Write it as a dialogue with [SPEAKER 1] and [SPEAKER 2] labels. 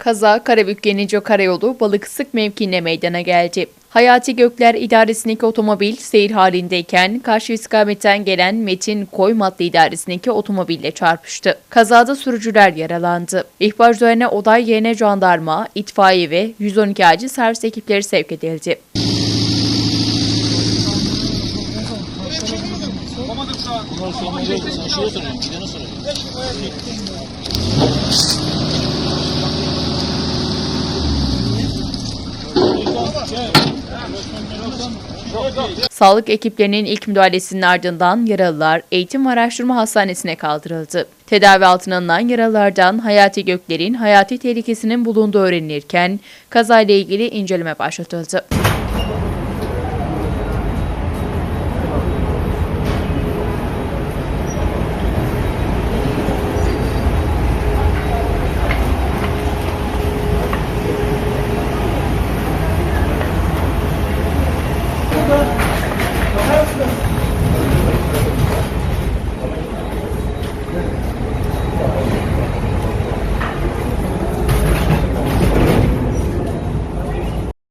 [SPEAKER 1] Kaza Karabük Yenico Karayolu Balıkısık mevkiinde meydana geldi. Hayati Gökler idaresindeki otomobil seyir halindeyken karşı istikametten gelen Metin Koymatlı idaresindeki otomobille çarpıştı. Kazada sürücüler yaralandı. İhbar üzerine olay yerine jandarma, itfaiye ve 112 acil servis ekipleri sevk edildi. Sağlık ekiplerinin ilk müdahalesinin ardından yaralılar Eğitim Araştırma Hastanesi'ne kaldırıldı. Tedavi altına alınan yaralılardan Hayati Gökler'in hayati tehlikesinin bulunduğu öğrenilirken kazayla ilgili inceleme başlatıldı.